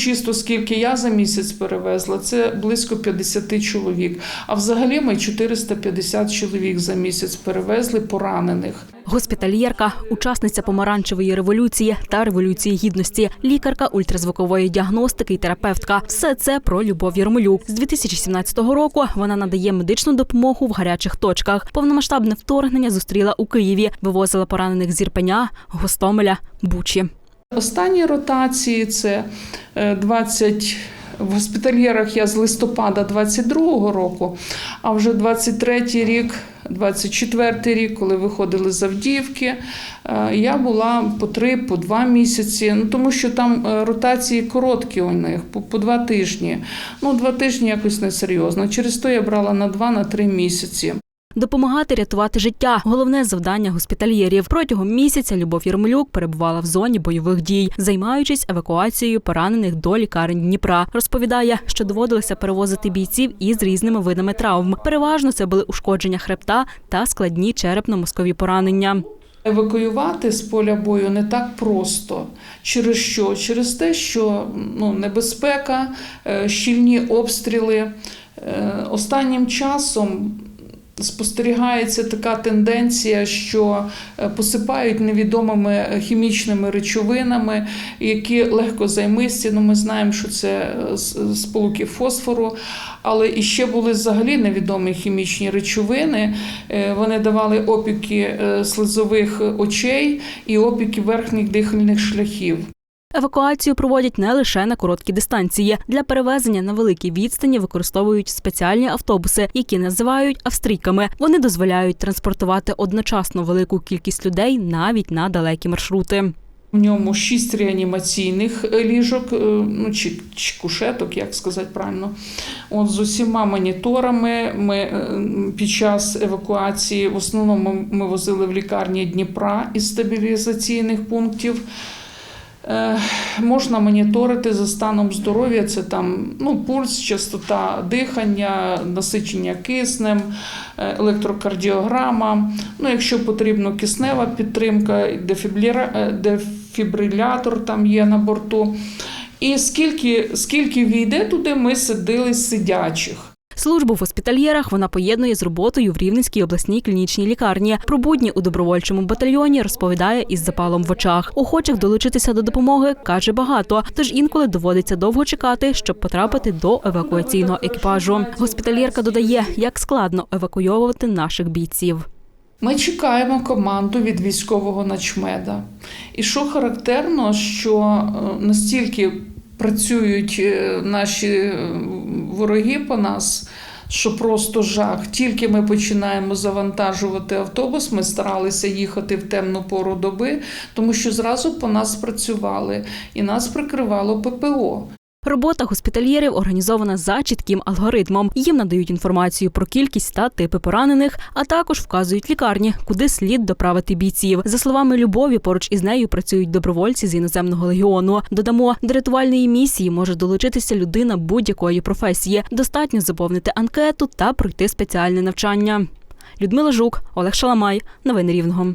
Чисто скільки я за місяць перевезла, це близько 50 чоловік. А взагалі ми 450 чоловік за місяць перевезли поранених. Госпітальєрка, учасниця помаранчевої революції та революції гідності, лікарка ультразвукової діагностики і терапевтка. Все це про Любов Єрмолюк. З 2017 року вона надає медичну допомогу в гарячих точках. Повномасштабне вторгнення зустріла у Києві, вивозила поранених з Ірпеня, Гостомеля, Бучі. Останні ротації це 20 в госпітальєрах я з листопада 22-го року, а вже 23-й рік, 24-й рік, коли виходили з Авдіївки, е, я була по три, по два місяці. Ну тому що там е, ротації короткі у них, по, по два тижні. Ну, два тижні якось несерйозно. Через то я брала на два, на три місяці. Допомагати рятувати життя головне завдання госпітальєрів. Протягом місяця Любов Єрмолюк перебувала в зоні бойових дій, займаючись евакуацією поранених до лікарень Дніпра. Розповідає, що доводилося перевозити бійців із різними видами травм. Переважно це були ушкодження хребта та складні черепно-мозкові поранення. Евакуювати з поля бою не так просто. Через що? Через те, що ну, небезпека, е, щільні обстріли. Е, Останнім часом спостерігається така тенденція, що е, посипають невідомими хімічними речовинами, які легко займисті. Ну, ми знаємо, що це е, сполуки фосфору, але і ще були взагалі невідомі хімічні речовини. Е, Вони давали опіки е, слизових очей і опіки верхніх дихальних шляхів. Евакуацію проводять не лише на короткі дистанції. Для перевезення на великій відстані використовують спеціальні автобуси, які називають австрійками. Вони дозволяють транспортувати одночасно велику кількість людей навіть на далекі маршрути. В ньому шість реанімаційних е, ліжок, е, ну чи, чи кушеток, як сказати правильно. От з усіма моніторами ми е, під час евакуації в основному ми возили в лікарні Дніпра із стабілізаційних пунктів. Е, Можна моніторити за станом здоров'я, це там ну, пульс, частота дихання, насичення киснем, е, електрокардіограма. Ну, якщо потрібно киснева підтримка, е, дефібрилятор там є на борту. І скільки, скільки війде туди, ми сидили сидячих. Службу в госпітальєрах вона поєднує з роботою в Рівненській обласній клінічній лікарні. Про будні у добровольчому батальйоні розповідає із запалом в очах. Охочих долучитися до допомоги каже багато, тож інколи доводиться довго чекати, щоб потрапити до евакуаційного екіпажу. Госпітальєрка додає, як складно евакуйовувати наших бійців. Ми чекаємо команду від військового начмеда. І що характерно, що е, настільки працюють е, наші е, вороги по нас, що просто жах. Тільки ми починаємо завантажувати автобус, ми старалися їхати в темну пору доби, тому що зразу по нас працювали і нас прикривало ППО. Робота госпітальєрів організована за чітким алгоритмом. Їм надають інформацію про кількість та типи поранених, а також вказують лікарні, куди слід доправити бійців. За словами Любові, поруч із нею працюють добровольці з іноземного легіону. Додамо, до рятувальної місії може долучитися людина будь-якої професії. Достатньо заповнити анкету та пройти спеціальне навчання. Людмила Жук, Олег Шаламай. Новини Рівного.